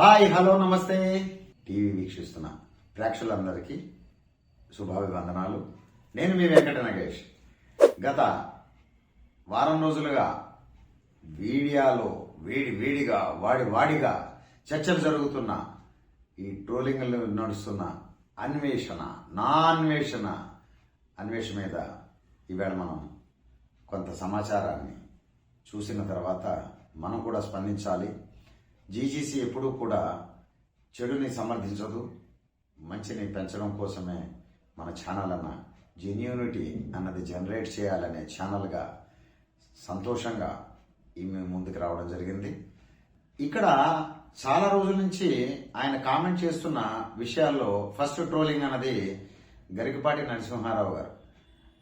Hi hello నమస్తే. TV వీక్షిస్తున్న ప్రేక్షకులందరికీ శుభాభివందనాలు. నేను మీ వెంకట నగేష్. గత వారం రోజులుగా వీడియాలో వేడి వేడిగా వాడి వాడిగా చర్చలు జరుగుతున్న ఈ ట్రోలింగ్లు నడుస్తున్న అన్వేషణ నా అన్వేషణ అన్వేషణ మీద ఈవేళ మనం కొంత సమాచారాన్ని చూసిన తర్వాత మనం కూడా స్పందించాలి. జీజీసీ ఎప్పుడూ కూడా చెడుని సమర్థించదు మంచిని పెంచడం కోసమే మన ఛానల్ అన్న జెన్యూనిటీ అన్నది జనరేట్ చేయాలనే ఛానల్గా సంతోషంగా ఈమె ముందుకు రావడం జరిగింది. ఇక్కడ చాలా రోజుల నుంచి ఆయన కామెంట్ చేస్తున్న విషయాల్లో ఫస్ట్ ట్రోలింగ్ అన్నది గరికపాటి నరసింహారావు గారు.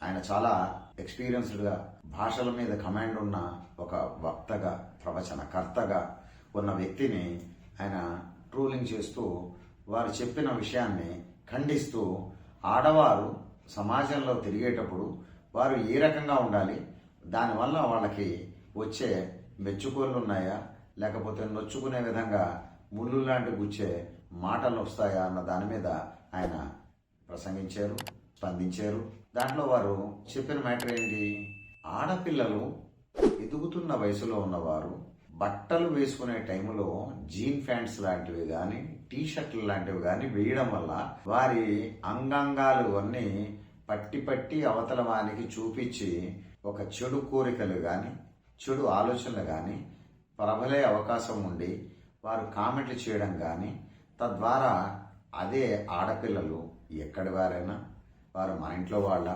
ఆయన చాలా ఎక్స్పీరియన్స్డ్గా భాషల మీద కమాండ్ ఉన్న ఒక వక్తగా ప్రవచనకర్తగా ఉన్న వ్యక్తిని ఆయన ట్రోలింగ్ చేస్తూ వారు చెప్పిన విషయాన్ని ఖండిస్తూ ఆడవారు సమాజంలో తిరిగేటప్పుడు వారు ఏ రకంగా ఉండాలి? దానివల్ల వాళ్ళకి వచ్చే మెచ్చుకోళ్ళు ఉన్నాయా? లేకపోతే నొచ్చుకునే విధంగా ముళ్ళు లాంటి గుచ్చే మాటలు వస్తాయా అన్న దాని మీద ఆయన ప్రసంగించారు స్పందించారు. దాంట్లో వారు చెప్పిన మ్యాటర్ ఏంటి? ఆడపిల్లలు ఎదుగుతున్న వయసులో ఉన్నవారు బట్టలు వేసుకునే టైంలో జీన్ ప్యాంట్స్ లాంటివి కానీ టీ షర్ట్లు లాంటివి కానీ వేయడం వల్ల వారి అంగాంగాలు అన్నీ పట్టి పట్టి అవతల వానికి చూపించి ఒక చెడు కోరికలు కానీ చెడు ఆలోచనలు కానీ ప్రబలే అవకాశం ఉండి వారు కామెంట్లు చేయడం కానీ తద్వారా అదే ఆడపిల్లలు ఎక్కడి వారైనా వారు మా ఇంట్లో వాళ్ళ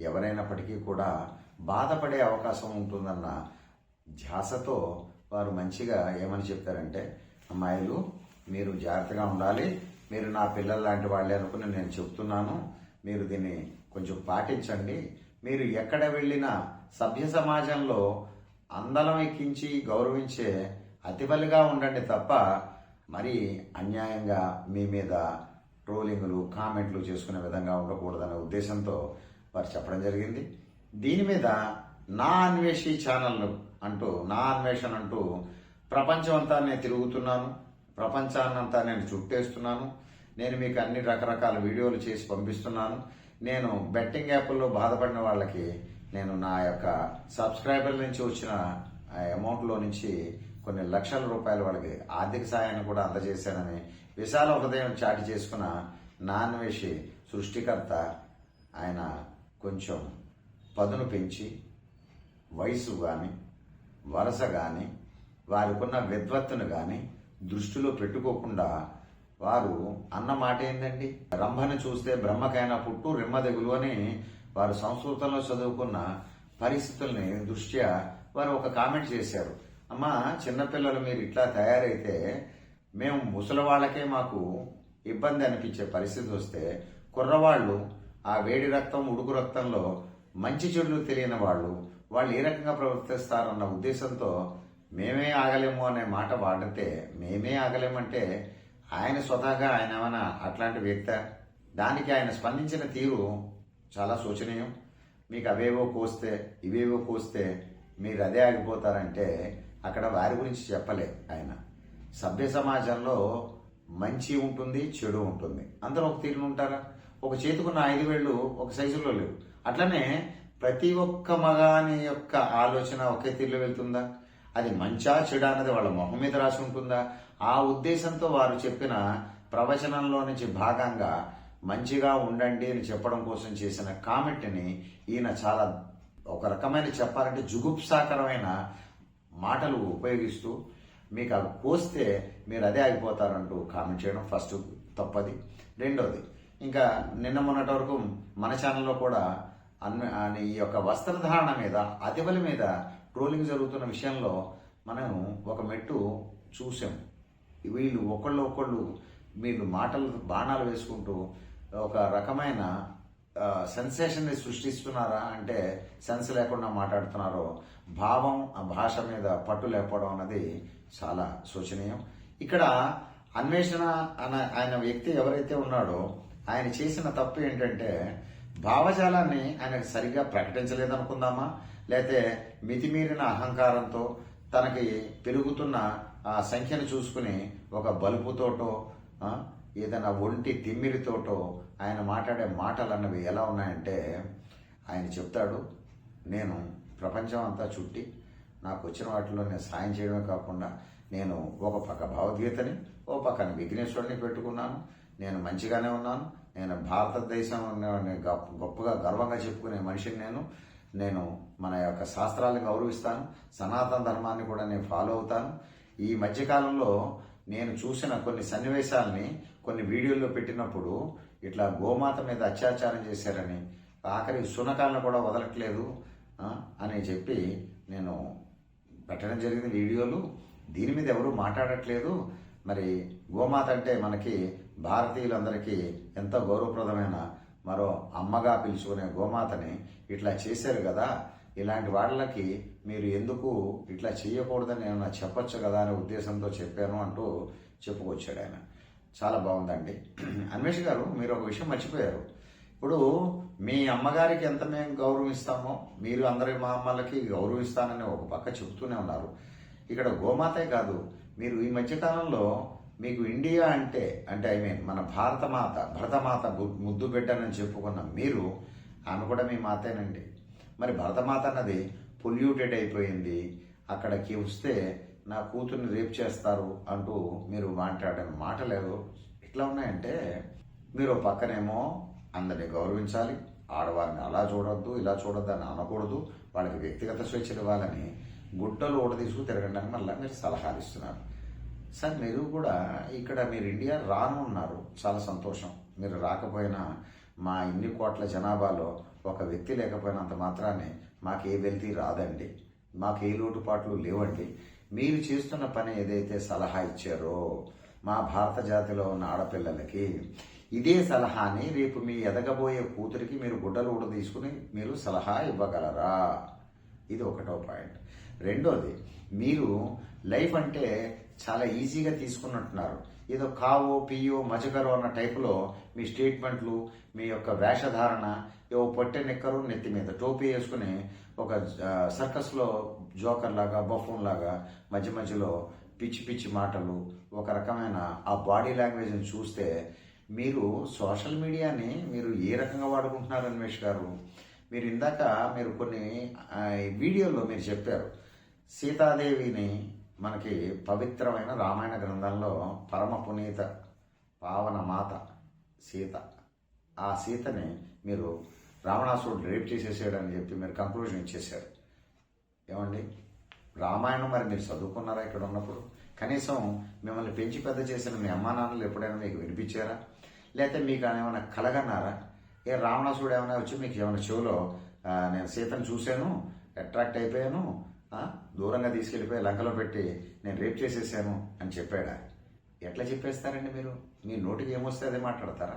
ఎవరైనప్పటికీ కూడా బాధపడే అవకాశం ఉంటుందన్న ధ్యాసతో వారు మంచిగా ఏమని చెప్తారంటే అమ్మాయిలు మీరు జాగ్రత్తగా ఉండాలి. మీరు నా పిల్లలు లాంటి వాళ్ళే అనుకుని నేను చెప్తున్నాను. మీరు దీన్ని కొంచెం పాటించండి. మీరు ఎక్కడ వెళ్ళినా సభ్య సమాజంలో అందలం ఎక్కించి గౌరవించే అతిబలిగా ఉండండి తప్ప మరి అన్యాయంగా మీ మీద ట్రోలింగ్లు కామెంట్లు చేసుకునే విధంగా ఉండకూడదనే ఉద్దేశంతో వారు చెప్పడం జరిగింది. దీని మీద నా అన్వేషి ఛానల్ అంటూ నా అన్వేషణ అంటూ ప్రపంచం అంతా నేను తిరుగుతున్నాను. ప్రపంచాన్నంతా నేను చుట్టేస్తున్నాను. నేను మీకు అన్ని రకరకాల వీడియోలు చేసి పంపిస్తున్నాను. నేను బెట్టింగ్ యాప్ల్లో బాధపడిన వాళ్ళకి నేను నా యొక్క సబ్స్క్రైబర్ల నుంచి వచ్చిన ఆ అమౌంట్లో నుంచి కొన్ని లక్షల రూపాయల వాళ్ళకి ఆర్థిక సాయాన్ని కూడా అందజేశానని విశాల హృదయం చాటి చేసుకున్న నాన్వేషి సృష్టికర్త ఆయన కొంచెం పదును పెంచి వయసు కానీ వరస కానీ వారికున్న విద్వత్తును కానీ దృష్టిలో పెట్టుకోకుండా వారు అన్న మాట ఏంటండి రంభను చూస్తే బ్రహ్మకైనా పుట్టు రిమ్మ తెగులు అని వారు సంస్కృతంలో చదువుకున్న పరిస్థితుల్ని దృష్ట్యా వారు ఒక కామెంట్ చేశారు. అమ్మా చిన్నపిల్లలు మీరు ఇట్లా తయారైతే మేము ముసలి వాళ్ళకే మాకు ఇబ్బంది అనిపించే పరిస్థితి వస్తే కుర్రవాళ్ళు ఆ వేడి రక్తం ఉడుకు రక్తంలో మంచి చెడులు తెలియని వాళ్ళు వాళ్ళు ఏ రకంగా ప్రవర్తిస్తారన్న ఉద్దేశంతో మేమే ఆగలేము అనే మాట వాడితే మేమే ఆగలేమంటే ఆయన స్వతహాగా ఆయన ఏమైనా అట్లాంటి వ్యక్త? దానికి ఆయన స్పందించిన తీరు చాలా శోచనీయం. మీకు అవేవో కోస్తే ఇవేవో కోస్తే మీరు అదే ఆగిపోతారంటే అక్కడ వారి గురించి చెప్పలే ఆయన. సభ్య సమాజంలో మంచి ఉంటుంది చెడు ఉంటుంది. అందరూ ఒక తీరును ఉంటారా? ఒక చేతికున్న ఐదు వేళ్ళు ఒక సైజులో లేవు. అట్లనే ప్రతి ఒక్క మగాని యొక్క ఆలోచన ఒకే తీరులో వెళ్తుందా? అది మంచా చెడా అన్నది వాళ్ళ మొహం మీద రాసి ఉంటుందా? ఆ ఉద్దేశంతో వారు చెప్పిన ప్రవచనంలో నుంచి భాగంగా మంచిగా ఉండండి అని చెప్పడం కోసం చేసిన కామెంట్ని ఈయన చాలా ఒక రకమైన చెప్పాలంటే జుగుప్సాకరమైన మాటలు ఉపయోగిస్తూ మీకు అవి కోస్తే మీరు అదే ఆగిపోతారంటూ కామెంట్ చేయడం ఫస్ట్ తప్పది. రెండోది ఇంకా నిన్న మొన్నటి వరకు మన ఛానల్లో కూడా అన్న అని ఈ యొక్క వస్త్రధారణ మీద అతివలి మీద ట్రోలింగ్ జరుగుతున్న విషయంలో మనం ఒక మెట్టు చూసాం. వీళ్ళు ఒకళ్ళు ఒకళ్ళు మీరు మాటలు బాణాలు వేసుకుంటూ ఒక రకమైన సెన్సేషన్ని సృష్టిస్తున్నారా? అంటే సెన్స్ లేకుండా మాట్లాడుతున్నారో భావం ఆ భాష మీద పట్టు లేకపోవడం అన్నది చాలా శోచనీయం. ఇక్కడ అన్వేషణ అన్న ఆయన వ్యక్తి ఎవరైతే ఉన్నాడో ఆయన చేసిన తప్పు ఏంటంటే భావజాలాన్ని ఆయన సరిగ్గా ప్రకటించలేదనుకుందామా? లేతే మితిమీరిన అహంకారంతో తనకి పెరుగుతున్న ఆ సంఖ్యను చూసుకుని ఒక బలుపుతోటో ఏదైనా ఒంటి తిమ్మిరితోటో ఆయన మాట్లాడే మాటలు అన్నవి ఎలా ఉన్నాయంటే ఆయన చెప్తాడు నేను ప్రపంచం అంతా చుట్టి నాకు వచ్చిన వాటిలో నేను సాయం చేయడమే కాకుండా నేను ఒక పక్క భగవద్గీతని ఓ పక్కన విఘ్నేశ్వరుని పెట్టుకున్నాను. నేను మంచిగానే ఉన్నాను. నేను భారతదేశం గొప్ప- గొప్పగా గర్వంగా చెప్పుకునే మనిషిని నేను. నేను మన యొక్క శాస్త్రాలను గౌరవిస్తాను. సనాతన ధర్మాన్ని కూడా నేను ఫాలో అవుతాను. ఈ మధ్యకాలంలో నేను చూసిన కొన్ని సన్నివేశాలని కొన్ని వీడియోల్లో పెట్టినప్పుడు ఇట్లా గోమాత మీద అత్యాచారం చేశారని ఆఖరి సునకాలను కూడా వదలట్లేదు అని చెప్పి నేను పెట్టడం జరిగింది వీడియోలు. దీని మీద ఎవరు మాట్లాడట్లేదు. మరి గోమాత అంటే మనకి భారతీయులందరికీ ఎంతో గౌరవప్రదమైన మరో అమ్మగా పిలుచుకునే గోమాతని ఇట్లా చేశారు కదా. ఇలాంటి వాళ్ళకి మీరు ఎందుకు ఇట్లా చేయకూడదని ఏమన్నా చెప్పొచ్చు కదా అనే ఉద్దేశంతో చెప్పాను అంటూ చెప్పుకొచ్చాడు ఆయన. చాలా బాగుందండి. అన్వేష్ గారు మీరు ఒక విషయం మర్చిపోయారు. ఇప్పుడు మీ అమ్మగారికి ఎంత మేము గౌరవిస్తామో మీరు అందరి మా అమ్మలకి గౌరవిస్తానని ఒక పక్క చెబుతూనే ఉన్నారు. ఇక్కడ గోమాతే కాదు మీరు ఈ మధ్యకాలంలో మీకు ఇండియా అంటే అంటే ఐ మీన్ మన భారతమాత భరతమాత ముద్దు బిడ్డనని చెప్పుకున్న మీరు ఆమె కూడా మీ మాతేనండి. మరి భరతమాత అన్నది పొల్యూటెడ్ అయిపోయింది. అక్కడికి వస్తే నా కూతుర్ని రేప్ చేస్తారు అంటూ మీరు మాట్లాడిన మాటలు ఎట్లా ఉన్నాయంటే మీరు పక్కనేమో అందరిని గౌరవించాలి. ఆడవారిని అలా చూడొద్దు ఇలా చూడొద్దు అని అనకూడదు. వాళ్ళకి వ్యక్తిగత స్వేచ్ఛలు ఇవ్వాలని గుట్టలు ఓడ తీసుకు తిరగడానికి మళ్ళీ మీరు సలహాలు ఇస్తున్నారు. సార్ మీరు కూడా ఇక్కడ మీరు ఇండియా రానున్నారు. చాలా సంతోషం. మీరు రాకపోయినా మా ఇన్ని కోట్ల జనాభాలో ఒక వ్యక్తి లేకపోయినంత మాత్రాన్ని మాకు ఏ వెళ్తీ రాదండి. మాకు ఏ లోటుపాట్లు లేవండి. మీరు చేస్తున్న పని ఏదైతే సలహా ఇచ్చారో మా భారత జాతిలో ఉన్న ఆడపిల్లలకి ఇదే సలహాని రేపు మీ ఎదగబోయే కూతురికి మీరు గుడ్డలు కూడా తీసుకుని మీరు సలహా ఇవ్వగలరా? ఇది ఒకటో పాయింట్. రెండోది మీరు లైఫ్ అంటే చాలా ఈజీగా తీసుకున్నట్టున్నారు. ఏదో కావో పియో మజకరో అన్న టైపులో మీ స్టేట్మెంట్లు మీ యొక్క వేషధారణ ఏవో పొట్టె నిక్కరు నెత్తి మీద టోపీ వేసుకుని ఒక సర్కస్లో జోకర్ లాగా బఫూన్ లాగా మధ్య మధ్యలో పిచ్చి పిచ్చి మాటలు ఒక రకమైన ఆ బాడీ లాంగ్వేజ్ని చూస్తే మీరు సోషల్ మీడియాని మీరు ఏ రకంగా వాడుకుంటున్నారు అన్వేష్ గారు? మీరు ఇందాక మీరు కొన్ని వీడియోలో మీరు చెప్పారు. సీతాదేవిని మనకి పవిత్రమైన రామాయణ గ్రంథంలో పరమ పునీత పావన మాత సీత. ఆ సీతని మీరు రావణాసురుడు రేప్ చేసేసాడని చెప్పి మీరు కంక్లూజన్ ఇచ్చేసారు ఏమండి? రామాయణం మరి మీరు చదువుకున్నారా ఇక్కడ ఉన్నప్పుడు? కనీసం మిమ్మల్ని పెంచి పెద్ద చేసిన మీ అమ్మా నాన్నలు ఎప్పుడైనా మీకు వినిపించారా? లేకపోతే మీకు ఏమైనా కలగన్నారా? ఏ రావణాసుడు ఏమైనా వచ్చి మీకు ఏమైనా చెవులో నేను సీతను చూశాను అట్రాక్ట్ అయిపోయాను దూరంగా తీసుకెళ్ళిపోయి లంకలో పెట్టి నేను రేప్ చేసేసాను అని చెప్పాడా? ఎట్లా చెప్పేస్తారండి మీరు? మీ నోటికి ఏమొస్తే అదే మాట్లాడతారా?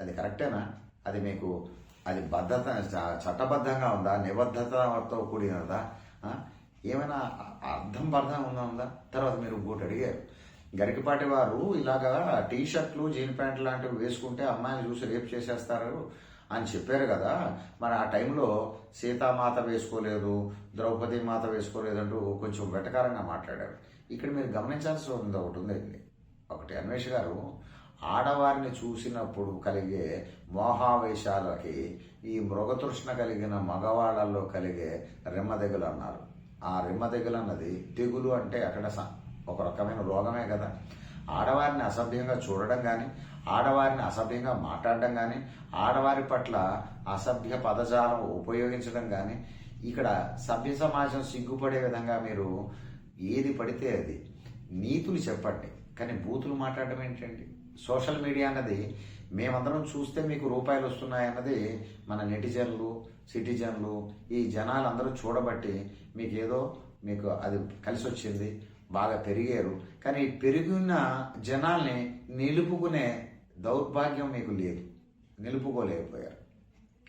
అది కరెక్టేనా? అది మీకు అది బద్ధత చట్టబద్ధంగా ఉందా? నిబద్ధతతో కూడినదా? ఏమైనా అర్థం బర్థం ఉందా ఉందా? తర్వాత మీరు ఇంకోటి అడిగారు. గరికపాటి వారు ఇలాగా టీ షర్ట్లు జీన్ ప్యాంట్ లాంటివి వేసుకుంటే అమ్మాయిని చూసి రేపు చేసేస్తారు అని చెప్పారు కదా. మరి ఆ టైంలో సీతామాత వేసుకోలేదు ద్రౌపది మాత వేసుకోలేదు అంటూ కొంచెం వెటకారంగా మాట్లాడారు. ఇక్కడ మీరు గమనించాల్సి ఉంది ఒకటి ఉందండి ఒకటి అన్వేష్ గారు ఆడవారిని చూసినప్పుడు కలిగే మోహావేశాలకి ఈ మృగతృష్ణ కలిగిన మగవాళ్ళల్లో కలిగే రెమ్మదెగులు అన్నారు. ఆ రెమ్మదెగులు అన్నది తెగులు అంటే అక్కడ ఒక రకమైన రోగమే కదా. ఆడవారిని అసభ్యంగా చూడడం కానీ ఆడవారిని అసభ్యంగా మాట్లాడడం కానీ ఆడవారి పట్ల అసభ్య పదజాలం ఉపయోగించడం కానీ ఇక్కడ సభ్య సమాజం సిగ్గుపడే విధంగా మీరు ఏది పడితే అది నీతులు చెప్పండి. కానీ బూతులు మాట్లాడడం ఏంటండి? సోషల్ మీడియా అన్నది మేమందరం చూస్తే మీకు రూపాయలు వస్తున్నాయన్నది మన నెటిజన్లు సిటిజన్లు ఈ జనాలందరూ చూడబట్టి మీకేదో మీకు అది కలిసి వచ్చింది బాగా పెరిగారు. కానీ పెరిగిన జనాల్ని నిలుపుకునే దౌర్భాగ్యం మీకు లేదు. నిలుపుకోలేకపోయారు.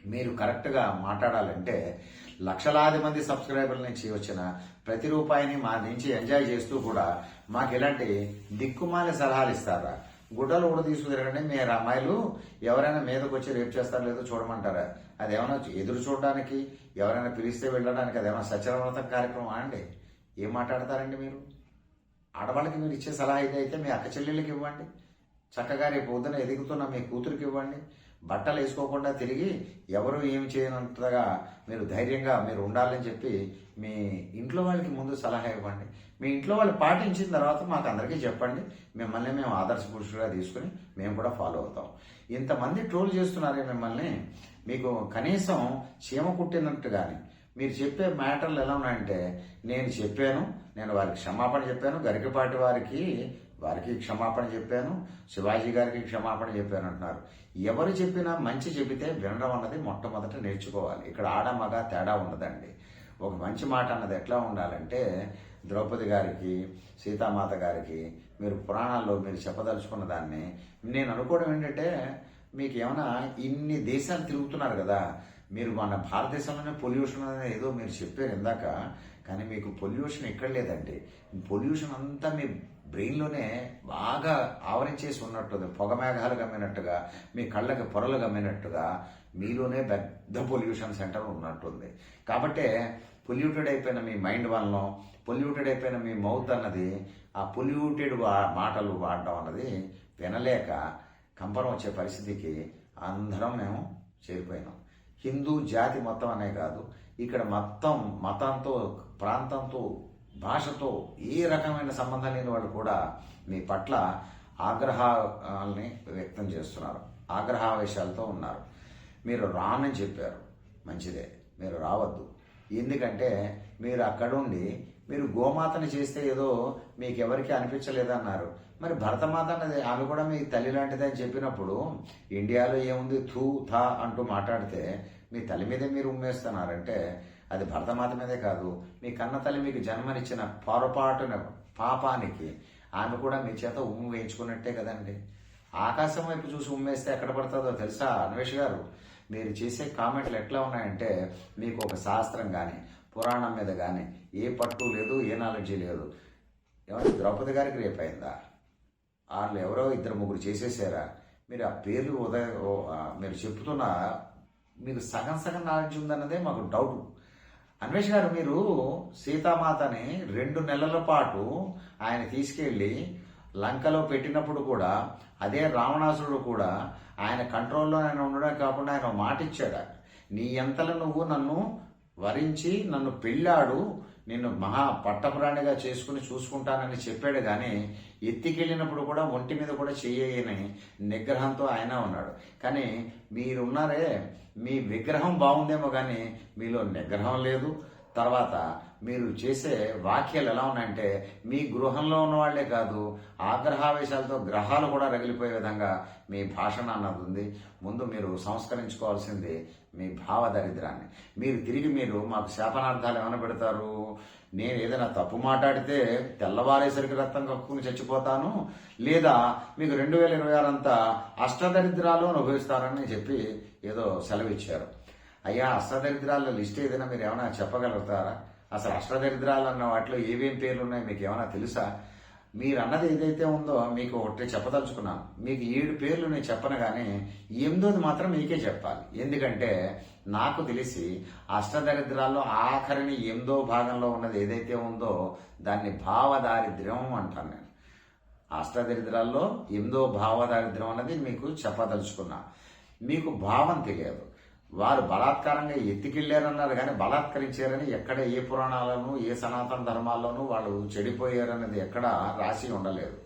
మీరు కరెక్ట్గా మాట్లాడాలంటే లక్షలాది మంది సబ్స్క్రైబర్ల నుంచి వచ్చిన ప్రతి రూపాయిని మా నుంచి ఎంజాయ్ చేస్తూ కూడా మాకు ఇలాంటి దిక్కుమాలి సలహాలు ఇస్తారా? గుడ్డలు కూడా తీసుకుని తిరగండి మీరు అమ్మాయిలు ఎవరైనా మీదకి వచ్చి రేపు చేస్తారో లేదో చూడమంటారా? అది ఏమైనా ఎదురు చూడడానికి ఎవరైనా పిలిస్తే వెళ్ళడానికి అది ఏమైనా కార్యక్రమం అండి? ఏం మాట్లాడతారండి మీరు? ఆడవాళ్ళకి మీరు ఇచ్చే సలహా ఇదైతే మీ అక్క చెల్లెళ్ళకి ఇవ్వండి. చక్కగా రేపు పొద్దున ఎదుగుతున్న మీ కూతురికి ఇవ్వండి. బట్టలు వేసుకోకుండా తిరిగి ఎవరు ఏమి చేయనంతగా మీరు ధైర్యంగా మీరు ఉండాలని చెప్పి మీ ఇంట్లో వాళ్ళకి ముందు సలహా ఇవ్వండి. మీ ఇంట్లో వాళ్ళు పాటించిన తర్వాత మాకు అందరికీ చెప్పండి. మిమ్మల్ని మేము ఆదర్శ పురుషులుగా తీసుకుని మేము కూడా ఫాలో అవుతాం. ఇంతమంది ట్రోల్ చేస్తున్నారే మిమ్మల్ని. మీకు కనీసం చీమ కుట్టినట్టు కానీ మీరు చెప్పే మ్యాటర్లు ఎలా ఉన్నాయంటే నేను చెప్పాను నేను వారికి క్షమాపణ చెప్పాను గరికపాటి వారికి వారికి క్షమాపణ చెప్పాను శివాజీ గారికి క్షమాపణ చెప్పాను అంటున్నారు. ఎవరు చెప్పినా మంచి చెబితే వినడం అన్నది మొట్టమొదట నేర్చుకోవాలి. ఇక్కడ ఆడ మగ తేడా ఉండదండి. ఒక మంచి మాట అన్నది ఎట్లా ఉండాలంటే ద్రౌపది గారికి సీతామాత గారికి మీరు పురాణాల్లో మీరు చెప్పదలుచుకున్న దాన్ని నేను అనుకోవడం ఏంటంటే మీకు ఏమైనా ఇన్ని దేశాలు తిరుగుతున్నారు కదా మీరు మన భారతదేశంలోనే పొల్యూషన్ అనేది ఏదో మీరు చెప్పారు ఇందాక కానీ మీకు పొల్యూషన్ ఎక్కడ లేదండి. పొల్యూషన్ అంతా మీ బ్రెయిన్లోనే బాగా ఆవరించేసి ఉన్నట్టుంది. పొగ మేఘాలు గమ్మినట్టుగా మీ కళ్ళకి పొరలు గమ్మినట్టుగా మీలోనే పెద్ద పొల్యూషన్ సెంటర్ ఉన్నట్టుంది. కాబట్టే పొల్యూటెడ్ అయిపోయిన మీ మైండ్ వలన పొల్యూటెడ్ అయిపోయిన మీ మౌత్ అన్నది ఆ పొల్యూటెడ్ మాటలు వాడడం అన్నది వినలేక కంపరం వచ్చే పరిస్థితికి అందరం మేము చేరిపోయినాం. హిందూ జాతి మొత్తం అనే కాదు. ఇక్కడ మొత్తం మతంతో ప్రాంతంతో భాషతో ఏ రకమైన సంబంధం లేని వాళ్ళు కూడా మీ పట్ల ఆగ్రహాల్ని వ్యక్తం చేస్తున్నారు. ఆగ్రహావేశాలతో ఉన్నారు. మీరు రానని చెప్పారు. మంచిదే. మీరు రావద్దు. ఎందుకంటే మీరు అక్కడుండి మీరు గోమాతని చేస్తే ఏదో మీకు అనిపించలేదన్నారు. మరి భరతమాత అన్నది ఆమె కూడా మీ తల్లి లాంటిది అని చెప్పినప్పుడు ఇండియాలో ఏముంది? థూ థా అంటూ మాట్లాడితే మీ తల్లి మీదే మీరు ఉమ్మేస్తున్నారంటే అది భరతమాత మీదే కాదు. మీ కన్న తల్లి మీకు జన్మనిచ్చిన పొరపాటున పాపానికి ఆమె కూడా మీ చేత ఉమ్ము వేయించుకున్నట్టే కదండి. ఆకాశం వైపు చూసి ఉమ్మేస్తే ఎక్కడ పడుతుందో తెలుసా? అన్వేష్ గారు మీరు చేసే కామెంట్లు ఎట్లా ఉన్నాయంటే మీకు ఒక శాస్త్రం కానీ పురాణం మీద కానీ ఏ పట్టు లేదు ఏ నాలెడ్జీ లేదు. ఏమంటే ద్రౌపది గారికి రేపైందా వాళ్ళు ఎవరో ఇద్దరు ముగ్గురు చేసేసారా? మీరు ఆ పేర్లు ఉదయ మీరు చెప్తున్న మీరు సగం సగం నాలెడ్జ్ ఉందన్నదే మాకు డౌట్ అన్వేష్ గారు మీరు సీతామాతని రెండు నెలల పాటు ఆయన తీసుకెళ్ళి లంకలో పెట్టినప్పుడు కూడా అదే రావణాసురుడు కూడా ఆయన కంట్రోల్లో ఆయన ఉండడం కాకుండా ఆయన మాట ఇచ్చాడు నీ ఎంతలో నువ్వు నన్ను వరించి నన్ను పెళ్ళాడు నిన్ను మహా పట్టపురాణిగా చేసుకుని చూసుకుంటానని చెప్పాడు కానీ ఎత్తికెళ్ళినప్పుడు కూడా ఒంటి మీద కూడా చేయని నిగ్రహంతో ఆయన ఉన్నాడు. కానీ మీరున్నారే మీ విగ్రహం బాగుందేమో కానీ మీలో నిగ్రహం లేదు తర్వాత మీరు చేసే వాక్యాలు ఎలా ఉన్నాయంటే మీ గృహంలో ఉన్న వాళ్ళే కాదు ఆగ్రహావేశాలతో గ్రహాలు కూడా రగిలిపోయే విధంగా మీ భాషణ అన్నది ఉంది. ముందు మీరు సంస్కరించుకోవాల్సింది మీ భావ దరిద్రాన్ని. మీరు తిరిగి మీరు మాకు శాపనార్థాలు ఏమైనా పెడతారు? నేను ఏదైనా తప్పు మాట్లాడితే తెల్లవారేసరికి రక్తం కక్కుని చచ్చిపోతాను లేదా మీకు రెండు వేల ఇరవై ఆరు అంతా అష్టదరిద్రాలు అనుభవిస్తారని చెప్పి ఏదో సెలవిచ్చారు. అయ్యా అష్టదరిద్రాల లిస్ట్ ఏదైనా మీరు ఏమైనా చెప్పగలుగుతారా? అసలు అష్టదరిద్రాలు అన్న వాటిలో ఏవేం పేర్లు ఉన్నాయి మీకు ఏమైనా తెలుసా? మీరు అన్నది ఏదైతే ఉందో మీకు ఒకటి చెప్పదలుచుకున్నాను. మీకు ఏడు పేర్లు నేను చెప్పను కానీ ఎనిమిదోది మాత్రం మీకే చెప్పాలి. ఎందుకంటే నాకు తెలిసి అష్టదరిద్రాల్లో ఆఖరిని ఎనిమిదో భాగంలో ఉన్నది ఏదైతే ఉందో దాన్ని భావదారిద్ర్యం అంటాను నేను. అష్టదరిద్రాల్లో ఎనిమిదో భావదారిద్ర్యం అన్నది మీకు చెప్పదలుచుకున్నా. మీకు భావం తెలియదు. వారు బలాత్కారంగా ఎత్తికెళ్ళారన్నారు కానీ బలాత్కరించారని ఎక్కడ ఏ పురాణాలను ఏ సనాతన ధర్మాల్లోనూ వాళ్ళు చెడిపోయారన్నది ఎక్కడ రాసి ఉండలేదు.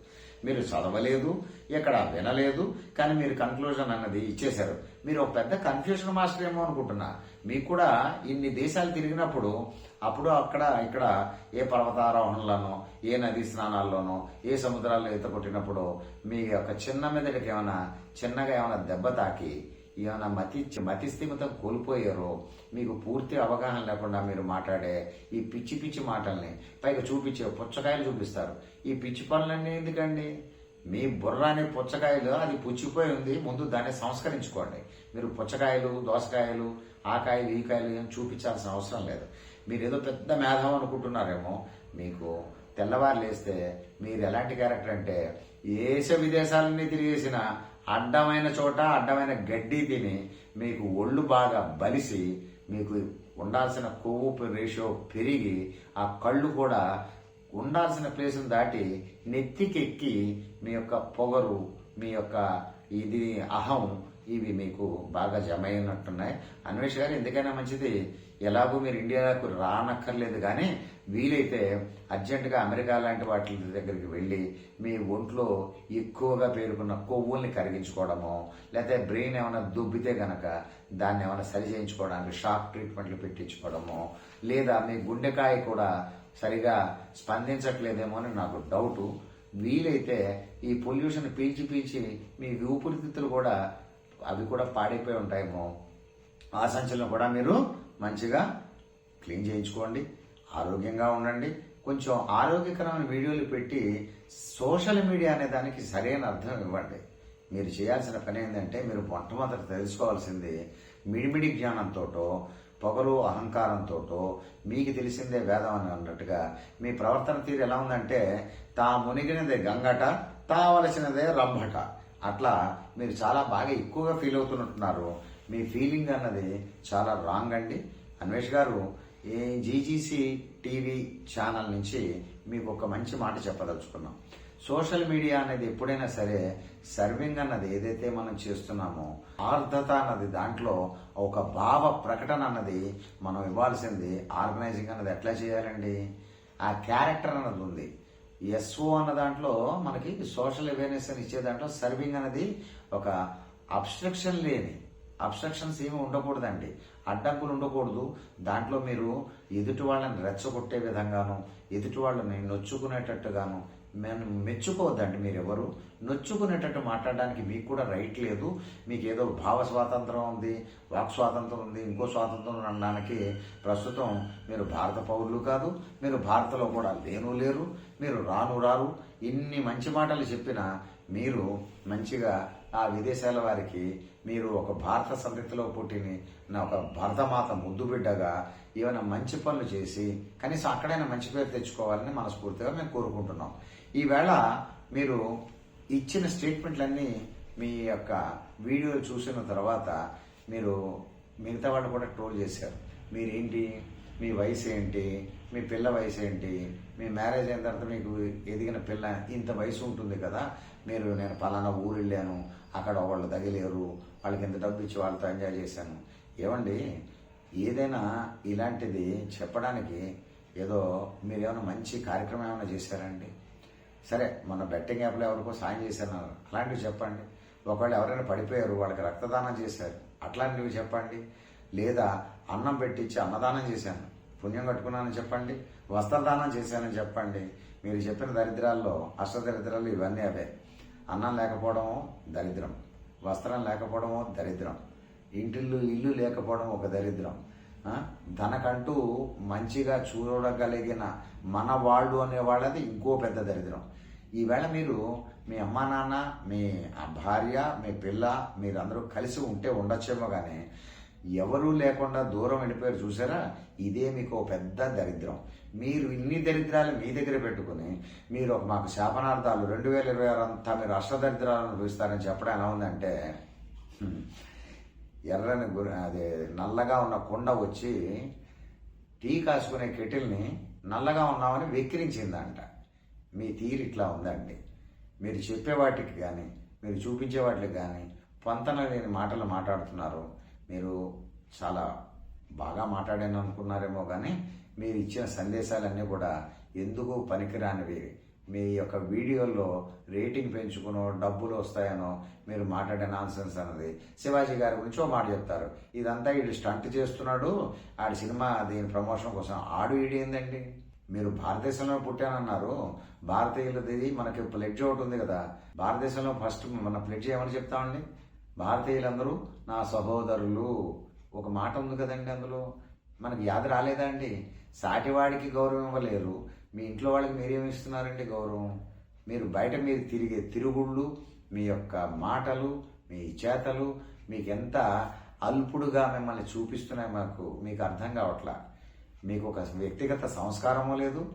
మీరు చదవలేదు ఎక్కడ వినలేదు కానీ మీరు కన్క్లూజన్ అన్నది ఇచ్చేశారు. మీరు ఒక పెద్ద కన్ఫ్యూషన్ మాస్టర్ ఏమో అనుకుంటున్నా. మీకు కూడా ఇన్ని దేశాలు తిరిగినప్పుడు అప్పుడు అక్కడ ఇక్కడ ఏ పర్వతారోహణలోనో ఏ నదీ స్నానాల్లోనో ఏ సముద్రాల్లో ఈత కొట్టినప్పుడు మీ యొక్క చిన్న మెదడుకి ఏమైనా చిన్నగా ఏమైనా దెబ్బ తాకి ఏమైనా మతి మతి స్థిమితం కోల్పోయారో మీకు పూర్తి అవగాహన లేకుండా మీరు మాట్లాడే ఈ పిచ్చి పిచ్చి మాటల్ని పైగా చూపించే పుచ్చకాయలు చూపిస్తారు. ఈ పిచ్చి పనులన్నీ ఎందుకండి? మీ బుర్ర అనే పుచ్చకాయలు అది పుచ్చిపోయి ఉంది ముందు దాన్ని సంస్కరించుకోండి. మీరు పుచ్చకాయలు దోసకాయలు ఆ కాయలు ఈ కాయలు ఏం చూపించాల్సిన అవసరం లేదు. మీరు ఏదో పెద్ద మేధం అనుకుంటున్నారేమో మీకు తెల్లవారు లేస్తే మీరు ఎలాంటి క్యారెక్టర్ అంటే దేశ విదేశాలన్నీ తిరిగేసిన అడ్డమైన చోట అడ్డమైన గడ్డి తిని మీకు ఒళ్ళు బాగా బలిసి మీకు ఉండాల్సిన కొవ్వు రేషియో పెరిగి ఆ కళ్ళు కూడా ఉండాల్సిన ప్లేసును దాటి నెత్తికెక్కి మీ యొక్క పొగరు మీ యొక్క ఇది అహం ఇవి మీకు బాగా జమ అయినట్టున్నాయి అన్వేష్ గారు ఎందుకైనా మంచిది ఎలాగో మీరు ఇండియాకు రానక్కర్లేదు కానీ వీలైతే అర్జెంటుగా అమెరికా లాంటి వాటి దగ్గరికి వెళ్ళి మీ ఒంట్లో ఎక్కువగా పేరుకున్న కొవ్వుల్ని కరిగించుకోవడమో లేకపోతే బ్రెయిన్ ఏమైనా దుబ్బితే గనక దాన్ని ఏమైనా సరి చేయించుకోవడానికి షాక్ ట్రీట్మెంట్లు పెట్టించుకోవడము లేదా మీ గుండెకాయ కూడా సరిగా స్పందించట్లేదేమో అని నాకు డౌటు. వీలైతే ఈ పొల్యూషన్ పీల్చి పీల్చి మీ ఊపిరితిత్తులు కూడా అవి కూడా పాడైపోయి ఉంటాయేమో. ఆ సంచలనం కూడా మీరు మంచిగా క్లీన్ చేయించుకోండి ఆరోగ్యంగా ఉండండి. కొంచెం ఆరోగ్యకరమైన వీడియోలు పెట్టి సోషల్ మీడియా అనే దానికి సరైన అర్థం ఇవ్వండి. మీరు చేయాల్సిన పని ఏంటంటే మీరు మొట్టమొదటి తెలుసుకోవాల్సింది మిడిమిడి జ్ఞానంతోటో పొగలు అహంకారంతోటో మీకు తెలిసిందే వేదం అని అన్నట్టుగా మీ ప్రవర్తన తీరు ఎలా ఉందంటే తా మునిగినదే గంగట తావలసినదే రంభట. అట్లా మీరు చాలా బాగా ఎక్కువగా ఫీల్ అవుతున్నట్టున్నారు. మీ ఫీలింగ్ అన్నది చాలా రాంగ్ అండి. అన్వేష్ గారు ఈ జీజీసీ టీవీ ఛానల్ నుంచి మీకు ఒక మంచి మాట చెప్పదలుచుకున్నాం. సోషల్ మీడియా అనేది ఎప్పుడైనా సరే సర్వింగ్ అన్నది ఏదైతే మనం చేస్తున్నామో ఆర్ధత అన్నది దాంట్లో ఒక భావ ప్రకటన అన్నది మనం ఇవ్వాల్సింది ఆర్గనైజింగ్ అన్నది ఎట్లా చేయాలండి? ఆ క్యారెక్టర్ అన్నది ఉంది. ఎస్ఓ అన్న దాంట్లో మనకి సోషల్ అవేర్నెస్ అని ఇచ్చే దాంట్లో సర్వింగ్ అనేది ఒక అబ్స్ట్రక్షన్ లేని అబ్స్ట్రక్షన్స్ ఏమి ఉండకూడదండి. అడ్డంకులు ఉండకూడదు. దాంట్లో మీరు ఎదుటి వాళ్ళని రెచ్చగొట్టే విధంగాను ఎదుటి వాళ్ళని నొచ్చుకునేటట్టుగాను మేము మెచ్చుకోవద్దండి మీరు ఎవరు నొచ్చుకునేటట్టు మాట్లాడడానికి మీకు కూడా రైట్ లేదు. మీకు ఏదో భావ స్వాతంత్రం ఉంది వాక్ స్వాతంత్రం ఉంది ఇంకో స్వాతంత్రం అనడానికి ప్రస్తుతం మీరు భారత పౌరులు కాదు మీరు భారత్లో కూడా లేను లేరు మీరు రాను రారు. ఇన్ని మంచి మాటలు చెప్పినా మీరు మంచిగా ఆ విదేశాల వారికి మీరు ఒక భారత సంతతిలో పుట్టిన నా ఒక భరతమాత ముద్దు బిడ్డగా ఏమైనా మంచి పనులు చేసి కనీసం అక్కడైనా మంచి పేరు తెచ్చుకోవాలని మనస్ఫూర్తిగా మేము కోరుకుంటున్నాం. ఈవేళ మీరు ఇచ్చిన స్టేట్మెంట్లన్నీ మీ యొక్క వీడియోలు చూసిన తర్వాత మీరు మిగతా వాళ్ళు కూడా ట్రోల్ చేశారు. మీరేంటి? మీ వయసు ఏంటి? మీ పిల్ల వయసు ఏంటి? మీ మ్యారేజ్ అయిన తర్వాత మీకు ఎదిగిన పిల్ల ఇంత వయసు ఉంటుంది కదా మీరు నేను పలానా ఊరు వెళ్ళాను అక్కడ వాళ్ళు తగిలేరు వాళ్ళకి ఇంత డబ్బు ఇచ్చి వాళ్ళతో ఎంజాయ్ చేశాను. ఏమండి ఏదైనా ఇలాంటిది చెప్పడానికి ఏదో మీరు ఏమైనా మంచి కార్యక్రమం ఏమైనా చేశారండి? సరే మన బెట్టింగ్ యాప్లో ఎవరికో సాయం చేశారు అలాంటివి చెప్పండి. ఒకవేళ ఎవరైనా పడిపోయారు వాళ్ళకి రక్తదానం చేశారు అట్లాంటివి చెప్పండి. లేదా అన్నం పెట్టించి అన్నదానం చేశాను పుణ్యం కట్టుకున్నానని చెప్పండి వస్త్రదానం చేశానని చెప్పండి. మీరు చెప్పిన దరిద్రాల్లో అష్టదరిద్రాలు ఇవన్నీ అవే. అన్నం లేకపోవడం దరిద్రం. వస్త్రం లేకపోవడము దరిద్రం. ఇంటిల్లు ఇల్లు లేకపోవడం ఒక దరిద్రం. తనకంటూ మంచిగా చూడగలిగిన మన వాళ్ళు అనే వాళ్ళది ఇంకో పెద్ద దరిద్రం. ఈవేళ మీరు మీ అమ్మ నాన్న మీ భార్య మీ పిల్ల మీరందరూ కలిసి ఉంటే ఉండొచ్చేమో కానీ ఎవరూ లేకుండా దూరం వెళ్ళిపోయారు చూసారా? ఇదే మీకు పెద్ద దరిద్రం. మీరు ఇన్ని దరిద్రాలు మీ దగ్గర పెట్టుకుని మీరు ఒక మాకు శాపనార్థాలు రెండు వేల ఇరవై ఆరు అంతా మీరు అష్టదరిద్రాలను అనుభవిస్తారని చెప్పడం ఎలా ఉందంటే ఎర్రని గురి అదే నల్లగా ఉన్న కుండ వచ్చి టీ కాసుకునే కెటిల్ని నల్లగా ఉన్నామని వెక్కిరించిందంట. మీ తీరు ఇట్లా ఉందండి. మీరు చెప్పే వాటికి కానీ మీరు చూపించే వాటికి కానీ పొంతన లేని మాటలు మాట్లాడుతున్నారు. మీరు చాలా బాగా మాట్లాడాను అనుకున్నారేమో కానీ మీరు ఇచ్చిన సందేశాలన్నీ కూడా ఎందుకు పనికిరానివి? మీ యొక్క వీడియోల్లో రేటింగ్ పెంచుకునో డబ్బులు వస్తాయనో మీరు మాట్లాడే నాన్సెన్స్ అన్నది శివాజీ గారి గురించి ఒక మాట చెప్తారు. ఇదంతా వీడు స్టంట్ చేస్తున్నాడు. ఆడి సినిమా దీని ప్రమోషన్ కోసం ఆడు వీడి ఏందండి? మీరు భారతదేశంలో పుట్టానన్నారు. భారతీయులది మనకి ప్లెడ్జ్ ఒకటి ఉంది కదా. భారతదేశంలో ఫస్ట్ మన ప్లెడ్జ్ ఏమని చెప్తామండి? భారతీయులందరూ నా సహోదరులు ఒక మాట ఉంది కదండి అందులో? మనకి యాద రాలేదా అండి? సాటివాడికి గౌరవం ఇవ్వలేరు. మీ ఇంట్లో వాళ్ళకి మీరేమి ఇస్తున్నారండి గౌరవం? మీరు బయట మీరు తిరిగే తిరుగుళ్ళు మీ యొక్క మాటలు మీ చేతలు మీకు ఎంత అల్పుడుగా మిమ్మల్ని చూపిస్తున్నాయి మాకు మీకు అర్థం కావట్లా. మీకు ఒక వ్యక్తిగత సంస్కారము లేదు.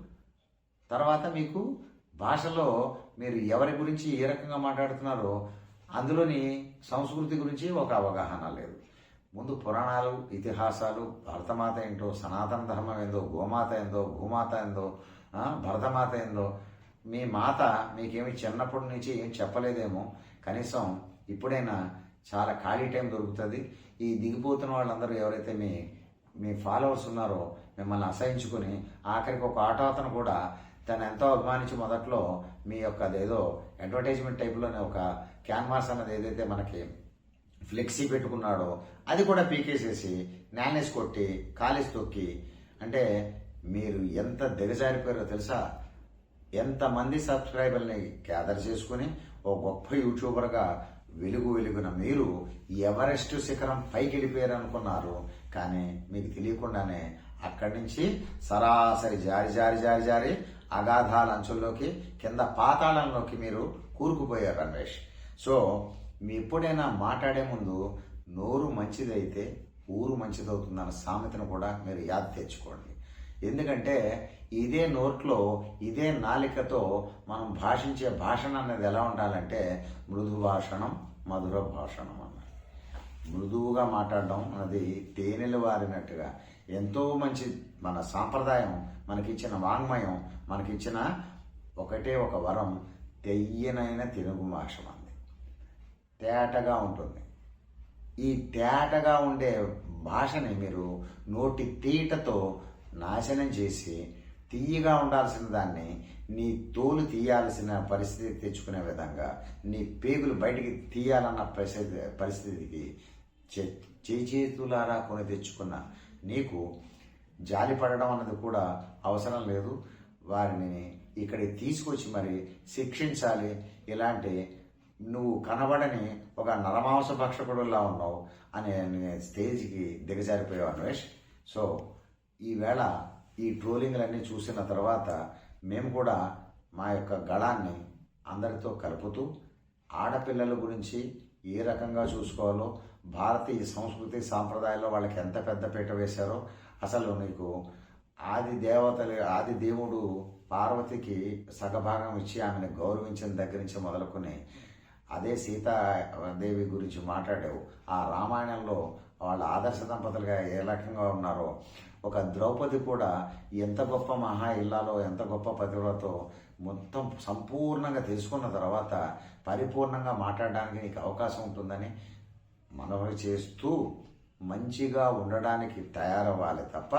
తర్వాత మీకు భాషలో మీరు ఎవరి గురించి ఏ రకంగా మాట్లాడుతున్నారో అందులోని సంస్కృతి గురించి ఒక అవగాహన లేదు. ముందు పురాణాలు ఇతిహాసాలు భరతమాత ఏంటో సనాతన ధర్మం ఏందో గోమాత ఏందో భూమాత ఏందో భరతమాత ఏందో మీ మాత మీకేమి చిన్నప్పటి నుంచి ఏం చెప్పలేదేమో కనీసం ఇప్పుడైనా చాలా ఖాళీ టైం దొరుకుతుంది. ఈ దిగిపోతున్న వాళ్ళందరూ ఎవరైతే మీ మీ ఫాలోవర్స్ ఉన్నారో మిమ్మల్ని అసహించుకుని ఆఖరికి ఒక ఆటో అతను కూడా తను ఎంతో అభిమానించి మొదట్లో మీ యొక్క అదేదో అడ్వర్టైజ్మెంట్ టైప్లోనే ఒక క్యాన్వాస్ అన్నది ఏదైతే మనకి ఫ్లెక్సీ పెట్టుకున్నాడో అది కూడా పీకేసేసి నానేసి కొట్టి కాలేసి తొక్కి అంటే మీరు ఎంత దిగజారిపోయారో తెలుసా? ఎంతమంది సబ్స్క్రైబర్ని గ్యాదర్ చేసుకుని ఓ గొప్ప యూట్యూబర్గా వెలుగు వెలుగున మీరు ఎవరెస్ట్ శిఖరం పైకి వెళ్ళిపోయారు అనుకున్నారు. కానీ మీకు తెలియకుండానే అక్కడి నుంచి సరాసరి జారి జారి జారి జారి అగాధాల అంచుల్లోకి కింద పాతాళంలోకి మీరు కూరుకుపోయారు రమేష్. సో మీ ఎప్పుడైనా మాట్లాడే ముందు నోరు మంచిదైతే ఊరు మంచిదవుతుందన్న సామెతను కూడా మీరు యాద్ తెచ్చుకోండి. ఎందుకంటే ఇదే నోట్లో ఇదే నాలికతో మనం భాషించే భాషణ అనేది ఎలా ఉండాలంటే మృదు భాషణం మధుర భాషణం అన్నది మృదువుగా మాట్లాడడం అన్నది తేనెలు వారినట్టుగా ఎంతో మంచి మన సాంప్రదాయం మనకిచ్చిన వాంగ్మయం మనకిచ్చిన ఒకటే ఒక వరం తెయ్యనైన తెలుగు భాష తేటగా ఉంటుంది. ఈ తేటగా ఉండే భాషని మీరు నోటి తీటతో నాశనం చేసి తీయగా ఉండాల్సిన దాన్ని నీ తోలు తీయాల్సిన పరిస్థితి తెచ్చుకునే విధంగా నీ పేగులు బయటికి తీయాలన్న పరిస్థితి పరిస్థితికి చే- చేతులారా కొని తెచ్చుకున్న నీకు జాలి పడడం అన్నది కూడా అవసరం లేదు. వారిని ఇక్కడికి తీసుకొచ్చి మరి శిక్షించాలి. ఇలాంటి నువ్వు కనబడని ఒక నరమాంస భక్షకుడులా ఉన్నావు అనే స్టేజ్కి దిగజారిపోయావు అన్వేష్. సో ఈవేళ ఈ ట్రోలింగ్లన్నీ చూసిన తర్వాత మేము కూడా మా యొక్క గళాన్ని అందరితో కలుపుతూ ఆడపిల్లల గురించి ఏ రకంగా చూసుకోవాలో భారతీయ సంస్కృతి సాంప్రదాయాల్లో వాళ్ళకి ఎంత పెద్ద పీట వేశారో అసలు నీకు ఆది దేవతలు ఆది దేవుడు పార్వతికి సగభాగం ఇచ్చి ఆమెను గౌరవించిన దగ్గర నుంచి మొదలుకొని అదే సీతాదేవి గురించి మాట్లాడావు. ఆ రామాయణంలో వాళ్ళ ఆదర్శ దంపతులుగా ఏ రకంగా ఉన్నారో ఒక ద్రౌపది కూడా ఎంత గొప్ప మహా ఇల్లాలో ఎంత గొప్ప పతివ్రతో మొత్తం సంపూర్ణంగా తెలుసుకున్న తర్వాత పరిపూర్ణంగా మాట్లాడడానికి నీకు అవకాశం ఉంటుందని మనవి చేస్తూ మంచిగా ఉండడానికి తయారవ్వాలి తప్ప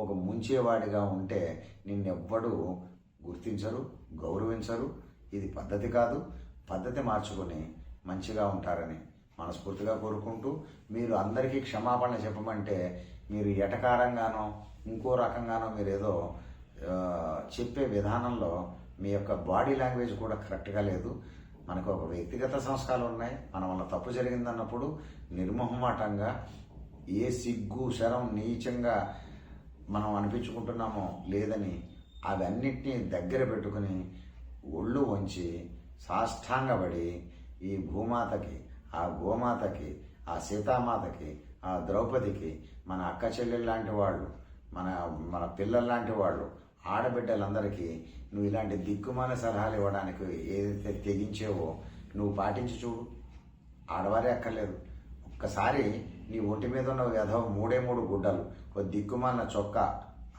ఒక ముంచేవాడిగా ఉంటే నిన్నెవ్వడు గుర్తించరు గౌరవించరు. ఇది పద్ధతి కాదు. పద్ధతి మార్చుకొని మంచిగా ఉంటారని మనస్ఫూర్తిగా కోరుకుంటూ మీరు అందరికీ క్షమాపణ చెప్పమంటే మీరు ఎటకారంగానో ఇంకో రకంగానో మీరు ఏదో చెప్పే విధానంలో మీ యొక్క బాడీ లాంగ్వేజ్ కూడా కరెక్ట్గా లేదు. మనకు ఒక వ్యక్తిగత సంస్కారాలు ఉన్నాయి. మన వల్ల తప్పు జరిగిందన్నప్పుడు నిర్మోహమాటంగా ఏ సిగ్గు శరం నీచంగా మనం అనిపించుకుంటున్నామో లేదని అవన్నిటినీ దగ్గర పెట్టుకుని ఒళ్ళు వంచి సాష్టాంగపడి ఈ భూమాతకి ఆ గోమాతకి ఆ సీతామాతకి ఆ ద్రౌపదికి మన అక్క చెల్లెలు లాంటి వాళ్ళు మన మన పిల్లలు లాంటి వాళ్ళు ఆడబిడ్డలందరికీ నువ్వు ఇలాంటి దిక్కుమాల సలహాలు ఇవ్వడానికి ఏదైతే తెగించేవో నువ్వు పాటించి చూడు. ఆడవారే అక్కర్లేదు. ఒక్కసారి నీ ఒంటి మీద ఉన్న వ్యధవ మూడే మూడు గుడ్డలు ఓ దిక్కుమాలిన చొక్కా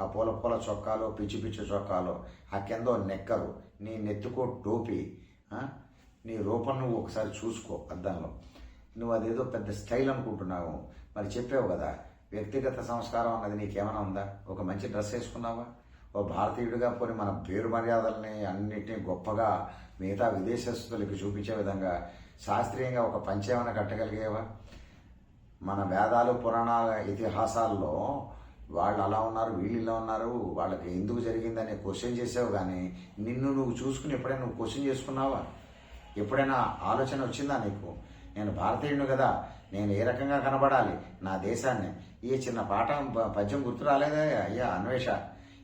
ఆ పూల పూల చొక్కాలో పిచ్చి పిచ్చి చొక్కాలో ఆ కింద నెక్కలు నెక్కరు నీ నెత్తుకో టోపీ నీ రూపం నువ్వు ఒకసారి చూసుకో అద్దంలో. నువ్వు అదేదో పెద్ద స్టైల్ అనుకుంటున్నావు. మరి చెప్పావు కదా వ్యక్తిగత సంస్కారం అన్నది నీకేమైనా ఉందా? ఒక మంచి డ్రెస్ వేసుకున్నావా? ఓ భారతీయుడిగా పోని మన పేరు మర్యాదల్ని అన్నిటినీ గొప్పగా మిగతా విదేశస్తులకి చూపించే విధంగా శాస్త్రీయంగా ఒక పంచేమన కట్టగలిగేవా? మన వేదాలు పురాణాల ఇతిహాసాల్లో వాళ్ళు అలా ఉన్నారు వీళ్ళు ఇలా ఉన్నారు వాళ్ళకి ఎందుకు జరిగిందని క్వశ్చన్ చేసావు కానీ నిన్ను నువ్వు చూసుకుని ఎప్పుడైనా నువ్వు క్వశ్చన్ చేసుకున్నావా? ఎప్పుడైనా ఆలోచన వచ్చిందా నీకు? నేను భారతీయుడు కదా నేను ఏ రకంగా కనబడాలి నా దేశాన్ని? ఏ చిన్న పాఠం ప- పద్యం గుర్తు రాలేదా? అయ్యా అన్వేష.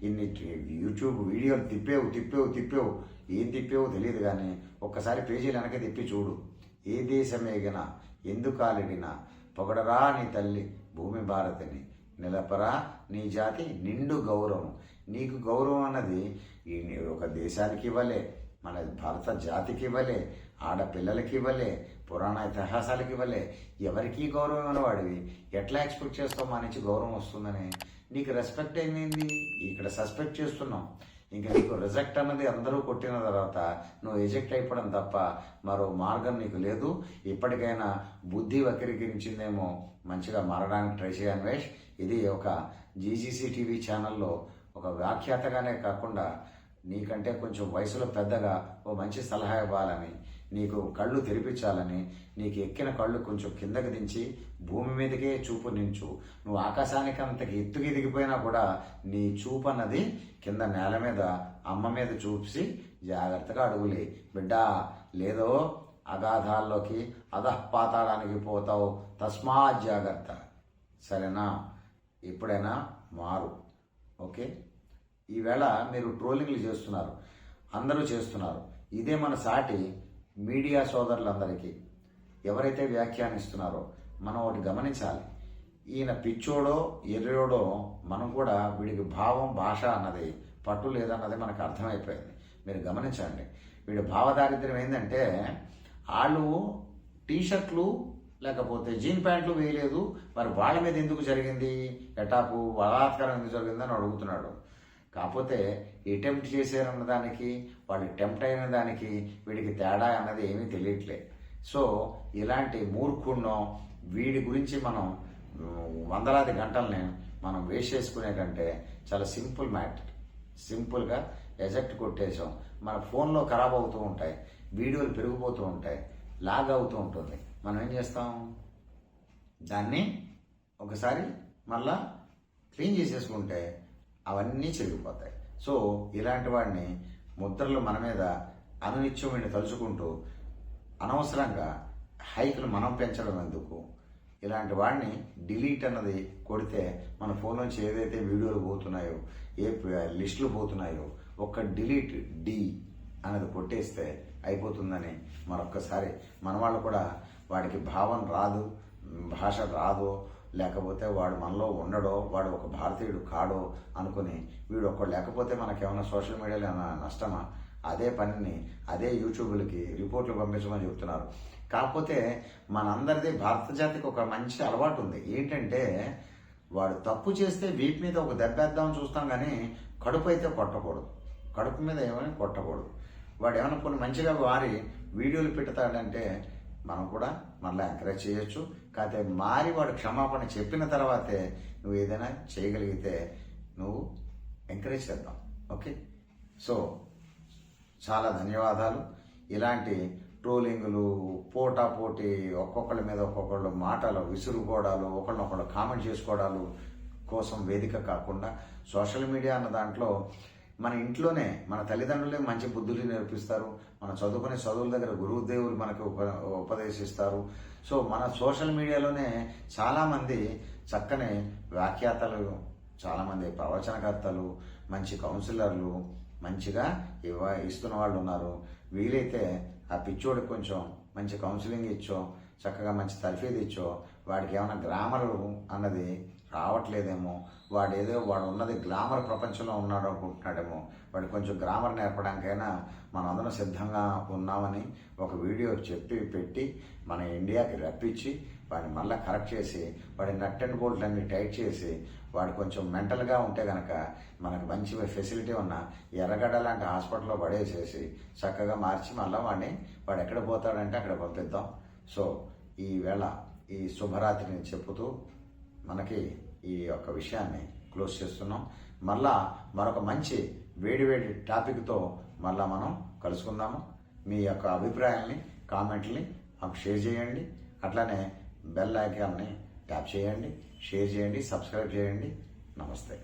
ఇన్ని యూట్యూబ్ వీడియోలు తిప్పేవు తిప్పేవు తిప్పేవు. ఏం తిప్పేవో తెలియదు కానీ ఒక్కసారి పేజీలు వెనక తిప్పి చూడు. ఏ దేశమేగినా ఎందుకాలిడినా పొగడరా నీ తల్లి భూమి భారతిని నిలపరా? నీ జాతి నిండు గౌరవం. నీకు గౌరవం అన్నది ఈ ఒక దేశానికి ఇవ్వలే మన భారత జాతికి ఇవ్వలే ఆడపిల్లలకి ఇవ్వలే పురాణ ఇతిహాసాలకి ఇవ్వలే ఎవరికి గౌరవం వాడివి ఎట్లా ఎక్స్పెక్ట్ చేస్తావు మా నుంచి గౌరవం వస్తుందని? నీకు రెస్పెక్ట్ ఏంది ఇక్కడ సస్పెక్ట్ చేస్తున్నాం ఇంకా నీకు రిజెక్ట్ అన్నది అందరూ కొట్టిన తర్వాత నువ్వు ఎజెక్ట్ అయిపోవడం తప్ప మరో మార్గం నీకు లేదు. ఇప్పటికైనా బుద్ధి వక్రీకరించిందేమో మంచిగా మారడానికి ట్రై చేయాలి వేష్ ఇది ఒక జీజీసీ టీవీ ఛానల్లో ఒక వ్యాఖ్యాతగానే కాకుండా నీకంటే కొంచెం వయసులో పెద్దగా ఓ మంచి సలహా ఇవ్వాలని నీకు కళ్ళు తెరిపించాలని నీకు ఎక్కిన కళ్ళు కొంచెం కిందకి దించి భూమి మీదకే చూపు నించు. నువ్వు ఆకాశానికి అంతకి ఎత్తుకి దిగిపోయినా కూడా నీ చూపు అన్నది కింద నేల మీద అమ్మ మీద చూసి జాగ్రత్తగా అడుగులే. బిడ్డా లేదో అగాధాల్లోకి అధపాతాళానికి పోతావు. తస్మా జాగ్రత్త. సరేనా? ఎప్పుడైనా మారు. ఓకే? ఈవేళ మీరు ట్రోలింగ్లు చేస్తున్నారు. అందరూ చేస్తున్నారు. ఇదే మన సాటి మీడియా సోదరులందరికీ. ఎవరైతే వ్యాఖ్యానిస్తున్నారో మనం ఒకటి గమనించాలి. ఈయన పిచ్చోడో ఎర్రోడో మనం కూడా వీడికి భావం భాష అన్నది పట్టు లేదన్నది మనకు అర్థమైపోయింది. మీరు గమనించండి. వీడి భావదారిద్ర్యం ఏంటంటే వాళ్ళు టీషర్ట్లు లేకపోతే జీన్ ప్యాంట్లు వేయలేదు మరి వాళ్ళ మీద ఎందుకు జరిగింది? ఎటాకు బలాత్కారం ఎందుకు జరిగిందని అడుగుతున్నాడు. కాకపోతే అటెంప్ట్ చేశారన్న దానికి వాళ్ళు టెంప్ట్ అయిన దానికి వీడికి తేడా అన్నది ఏమీ తెలియట్లే. సో ఇలాంటి మూర్ఖుణ్ణం వీడి గురించి మనం వందలాది గంటల్ని మనం వేస్ట్ చేసుకునే కంటే చాలా సింపుల్ మ్యాటర్. సింపుల్గా ఎజెక్ట్ కొట్టేసాం మన ఫోన్లో ఖరాబ్ అవుతూ ఉంటాయి వీడియోలు పెరిగిపోతూ ఉంటాయి లాగ్ అవుతూ ఉంటుంది. మనం ఏం చేస్తాం? దాన్ని ఒకసారి మళ్ళా క్లీన్ చేసేసుకుంటే అవన్నీ చెరిగిపోతాయి సో ఇలాంటి వాడిని ముద్రలు మన మీద అనునిత్యం వీడిని తలుచుకుంటూ అనవసరంగా హైక్లు మనం పెంచడం ఎందుకు? ఇలాంటి వాడిని డిలీట్ అన్నది కొడితే మన ఫోన్ నుంచి ఏదైతే వీడియోలు పోతున్నాయో ఏ లిస్టులు పోతున్నాయో ఒక్క డిలీట్ డి అన్నది కొట్టేస్తే అయిపోతుందని మరొక్కసారి మన వాళ్ళు కూడా వాడికి భావం రాదు భాష రాదో లేకపోతే వాడు మనలో ఉండడో వాడు ఒక భారతీయుడు కాడో అనుకుని వీడు ఒక్కడు లేకపోతే మనకేమైనా సోషల్ మీడియాలో ఏమైనా నష్టమా? అదే పనిని అదే యూట్యూబ్లకి రిపోర్ట్లు పంపించమని చెప్తున్నారు. కాకపోతే మనందరిది భారత జాతికి ఒక మంచి అలవాటు ఉంది ఏంటంటే వాడు తప్పు చేస్తే వీపు మీద ఒక దెబ్బేద్దామని చూస్తాం కానీ కడుపు అయితే కొట్టకూడదు. కడుపు మీద ఏమైనా కొట్టకూడదు. వాడు ఏమైనా కొన్ని మంచిగా వారి వీడియోలు పెడతాడంటే మనం కూడా మళ్ళీ ఎంకరేజ్ చేయొచ్చు. కాకపోతే మారి వాడు క్షమాపణ చెప్పిన తర్వాతే నువ్వు ఏదైనా చేయగలిగితే నువ్వు ఎంకరేజ్ చేద్దాం. ఓకే సో చాలా ధన్యవాదాలు. ఇలాంటి ట్రోలింగులు పోటా పోటీ ఒక్కొక్కళ్ళ మీద ఒక్కొక్కళ్ళు మాటలు విసురుకోవడాలు ఒకళ్ళనొకళ్ళు కామెంట్ చేసుకోవడాలు కోసం వేదిక కాకుండా సోషల్ మీడియా అన్న దాంట్లో మన ఇంట్లోనే మన తల్లిదండ్రులే మంచి బుద్ధులు నేర్పిస్తారు. మన చదువుకునే చదువుల దగ్గర గురుదేవులు మనకు ఉప ఉపదేశిస్తారు. సో మన సోషల్ మీడియాలోనే చాలామంది చక్కని వ్యాఖ్యాతలు చాలామంది ప్రవచనకర్తలు మంచి కౌన్సిలర్లు మంచిగా ఇవ్వ ఇస్తున్న వాళ్ళు ఉన్నారు వీలైతే ఆ పిచ్చోడికి కొంచెం మంచి కౌన్సిలింగ్ ఇచ్చో చక్కగా మంచి తర్ఫీదు ఇచ్చో వాడికి ఏమైనా గ్రామర్ అన్నది రావట్లేదేమో వాడు ఏదో వాడు ఉన్నది గ్లామర్ ప్రపంచంలో ఉన్నాడు అనుకుంటున్నాడేమో వాడు కొంచెం గ్రామర్ నేర్పడానికైనా మనందరం సిద్ధంగా ఉన్నామని ఒక వీడియో చెప్పి పెట్టి మన ఇండియాకి రప్పించి వాడిని మళ్ళీ కరెక్ట్ చేసి వాడి నట్ అండ్ బోల్ట్ అన్ని టైట్ చేసి వాడు కొంచెం మెంటల్గా ఉంటే కనుక మనకు మంచి ఫెసిలిటీ ఉన్న ఎర్రగడ్డ లాంటి హాస్పిటల్లో పడేసేసి చక్కగా మార్చి మళ్ళీ వాడిని వాడు ఎక్కడ పోతాడంటే అక్కడ పంపిద్దాం. సో ఈవేళ ఈ శుభరాత్రిని చెప్పుతూ మనకి ఈ యొక్క విషయాన్ని క్లోజ్ చేస్తున్నాం. మళ్ళా మరొక మంచి వేడి వేడి టాపిక్తో మళ్ళా మనం కలుసుకుందాము. మీ యొక్క అభిప్రాయాల్ని కామెంట్ని మాకు షేర్ చేయండి. అట్లానే బెల్ ఐకాన్ని ట్యాప్ చేయండి షేర్ చేయండి సబ్స్క్రైబ్ చేయండి. నమస్తే.